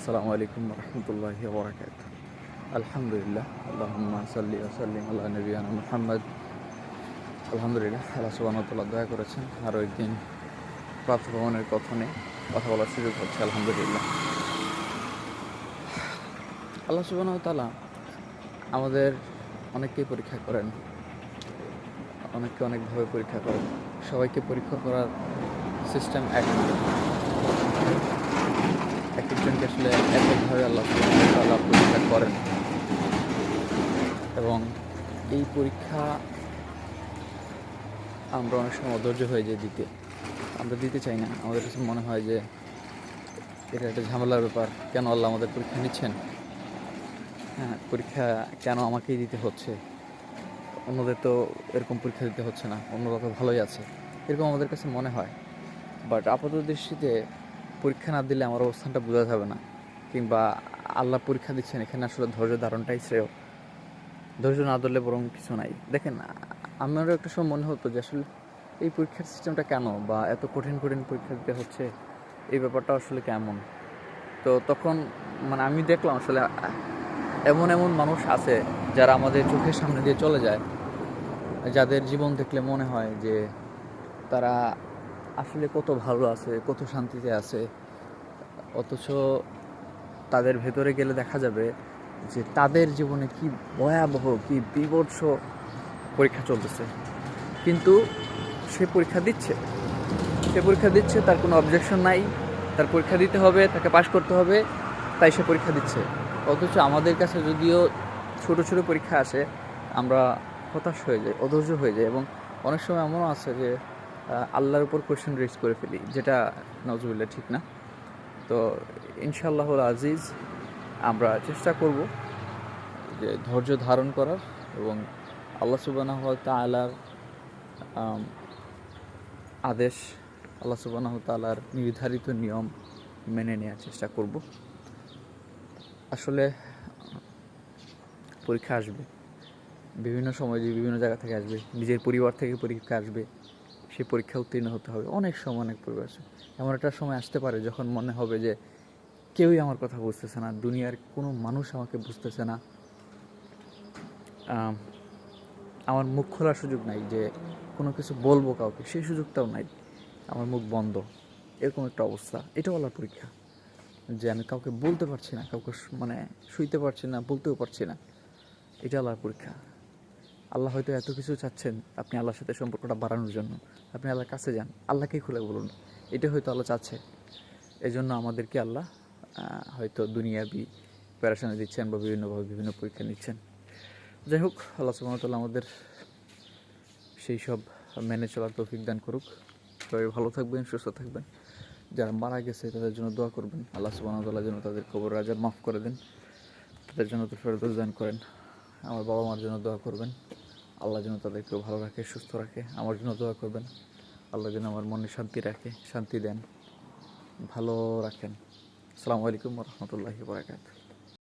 আসসালামু আলাইকুম রহমতুল্লাহি বরাকাত আলহামদুলিল্লাহ, আল্লাহুম্মা সাল্লি সাল্লিম আলা নবিয়ানা মুহাম্মদ। আলহামদুলিল্লাহ, আল্লাহ দয়া করেছেন আরও একদিন প্রাপ্ত ভ্রমণের কথনে কথা বলার সুযোগ হচ্ছে, আলহামদুলিল্লাহ। আল্লাহ সুবহানাহু তাআলা আমাদের অনেককেই পরীক্ষা করেন, অনেককে অনেকভাবে পরীক্ষা করেন। সবাইকে পরীক্ষা করার সিস্টেম এক। না এক একজনকে আসলে এক একভাবে আল্লাহ সুবহানাহু পরীক্ষা করেন। এবং এই পরীক্ষা আমরা অনেক সময় অধৈর্য হয়ে যাই দিতে। আমরা দিতে চাই না। আমাদের কাছে মনে হয় যে এটা একটা ঝামেলার ব্যাপার। কেন আল্লাহ আমাদের পরীক্ষা নিচ্ছেন? হ্যাঁ পরীক্ষা কেন আমাকেই দিতে হচ্ছে? অন্যদের তো এরকম পরীক্ষা দিতে হচ্ছে না। অন্যরা তো ভালোই আছে। এরকম আমাদের কাছে মনে হয়। বাট আপাত দৃষ্টিতে পরীক্ষা না দিলে আমার অবস্থানটা বোঝা যাবে না। কিংবা আল্লাহ পরীক্ষা দিচ্ছেন, এখানে আসলে ধৈর্য ধারণটাই শ্রেয়। ধৈর্য না ধরলে বরং কিছু নাই। দেখেন, আমারও একটা সময় মনে হতো যে আসলে এই পরীক্ষার সিস্টেমটা কেন বা এত কঠিন কঠিন পরীক্ষা দিতে হচ্ছে, এই ব্যাপারটা আসলে কেমন? তো তখন মানে আমি দেখলাম আসলে এমন এমন মানুষ আছে যারা আমাদের চোখের সামনে দিয়ে চলে যায়। যাদের জীবন দেখলে মনে হয় যে তারা আসলে কত ভালো আছে, কত শান্তিতে আছে। অথচ তাদের ভেতরে গেলে দেখা যাবে যে তাদের জীবনে কি ভয়াবহ, কি বিবর্ষ পরীক্ষা চলতেছে। কিন্তু সে পরীক্ষা দিচ্ছে। সে পরীক্ষা দিচ্ছে, তার কোনো অবজেকশন নাই। তার পরীক্ষা দিতে হবে, তাকে পাশ করতে হবে, তাই সে পরীক্ষা দিচ্ছে। অথচ আমাদের কাছে যদিও ছোট ছোট পরীক্ষা আসে, আমরা হতাশ হয়ে যাই, অধৈর্য হয়ে যাই এবং অনেক সময় এমনও আছে যে আল্লাহর উপর কোয়েশ্চেন রেজ করে ফেলি, যেটা নজরুল্লাহ ঠিক না। তো ইনশাআল্লাহ আজিজ, আমরা চেষ্টা করব যে ধৈর্য ধারণ করার এবং আল্লাহ সুবানাহ তালার আদেশ, আল্লাহ সুবানাহ তালার নির্ধারিত নিয়ম মেনে নেওয়ার চেষ্টা করব। আসলে পরীক্ষা আসবে, বিভিন্ন সময় যে বিভিন্ন জায়গা থেকে আসবে, নিজের পরিবার থেকে পরীক্ষা আসবে সেই পরীক্ষা উত্তীর্ণ হতে হবে। অনেক সময়, অনেক পরিবার আছে। এমন একটা সময় আসতে পারে যখন মনে হবে যে কেউই আমার কথা বুঝতেছে না, দুনিয়ার কোনো মানুষ আমাকে বুঝতেছে না। আমার মুখ খোলার সুযোগ নাই যে কোনো কিছু বলব কাউকে, সেই সুযোগটাও নাই। আমার মুখ বন্ধ। এরকম একটা অবস্থা। এটাও আল্লাহর পরীক্ষা। যে আমি কাউকে বলতে পারছি না, কাউকে মানে শুইতে পারছি না, বলতেও পারছি না। এটা আল্লাহর পরীক্ষা। আল্লাহ হয়তো এত কিছু চাচ্ছেন আপনি আল্লাহর সাথে সম্পর্কটা বাড়ানোর জন্য। আপনি আল্লাহর কাছে যান আল্লাহকেই খুলে বলুন। এটা হয়তো আল্লাহ চাচ্ছে। এই জন্য আমাদেরকে আল্লাহ হয়তো দুনিয়াবি প্যারাশানে দিচ্ছেন বা বিভিন্নভাবে বিভিন্ন পরীক্ষা নিচ্ছেন। যাই হোক, আল্লাহ সুবাহতাল্লাহ আমাদের সেই সব মেনে চলার তৌফিক দান করুক। সবাই ভালো থাকবেন, সুস্থ থাকবেন। যারা মারা গেছে, তাদের জন্য দোয়া করবেন। আল্লাহ সুবাহতাল্লাহ যেন তাদের খবর রাজার মাফ করে দেন। তাদের জন্য তো ফেরত দান করেন। আমার বাবা মার জন্য দোয়া করবেন। আল্লাহ যেন তাদেরকেও ভালো রাখে, সুস্থ রাখে। আমার জন্য দোয়া করবেন। আল্লাহ যেন আমার মনে শান্তি রাখে, শান্তি দেন, ভালো রাখেন। আসসালামু আলাইকুম রহমতুল্লাহি বরাকাতুহ।